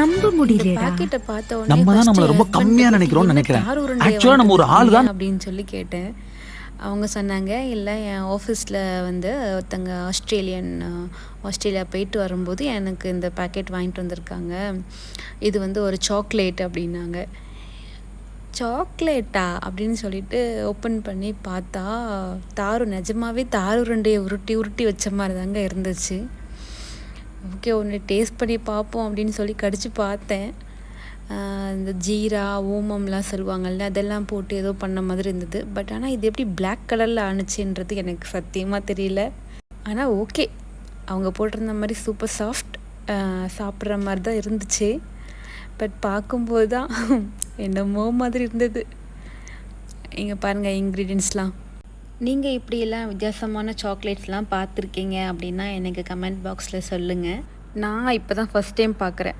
நம்ப முடியலடா. பாக்கெட்டை பார்த்த உடனே நம்ம தான் நம்மள ரொம்ப கம்மியா நினைக்கிறோம்னு என்ன நினைக்கிறேன். தார் உருண்டையை Actually நம்ம ஒரு ஆள் தான். அப்படின்னு சொல்லி கேட்டேன். அவங்க சொன்னாங்க இல்லை என் ஆஃபீஸில் வந்து ஒருத்தங்க ஆஸ்திரேலியன் ஆஸ்திரேலியா போயிட்டு வரும்போது எனக்கு இந்த பாக்கெட் வாங்கிட்டு வந்திருக்காங்க. இது வந்து ஒரு சாக்லேட் அப்படின்னாங்க. சாக்லேட்டா அப்படின்னு சொல்லிட்டு ஓப்பன் பண்ணி பார்த்தா தாரு நிஜமாவே தார் உருண்டையை உருட்டி உருட்டி வச்ச மாதிரி தாங்க இருந்துச்சு. ஓகே ஒன்று டேஸ்ட் பண்ணி பார்ப்போம் அப்படின்னு சொல்லி கடிச்சு பார்த்தேன். இந்த ஜீரா ஓமம்லாம் சொல்லுவாங்கல்ல அதெல்லாம் போட்டு ஏதோ பண்ண மாதிரி இருந்தது. பட் ஆனால் இது எப்படி பிளாக் கலரில் ஆணுச்சுன்றது எனக்கு சத்தியமாக தெரியல. ஆனால் ஓகே அவங்க போட்டிருந்த மாதிரி சூப்பர் சாஃப்ட் சாப்பிட்ற மாதிரி தான் இருந்துச்சு. பட் பார்க்கும்போது தான் என்னமோ மாதிரி இருந்தது. இங்கே பாருங்கள் இன்க்ரீடியன்ஸ்லாம் நீங்கள் இப்படியெல்லாம் வித்தியாசமான சாக்லேட்ஸ்லாம் பார்த்துருக்கீங்க அப்படின்னா எனக்கு கமெண்ட் பாக்ஸில் சொல்லுங்கள் நான் இப்போ தான் ஃபஸ்ட் டைம் பார்க்குறேன்.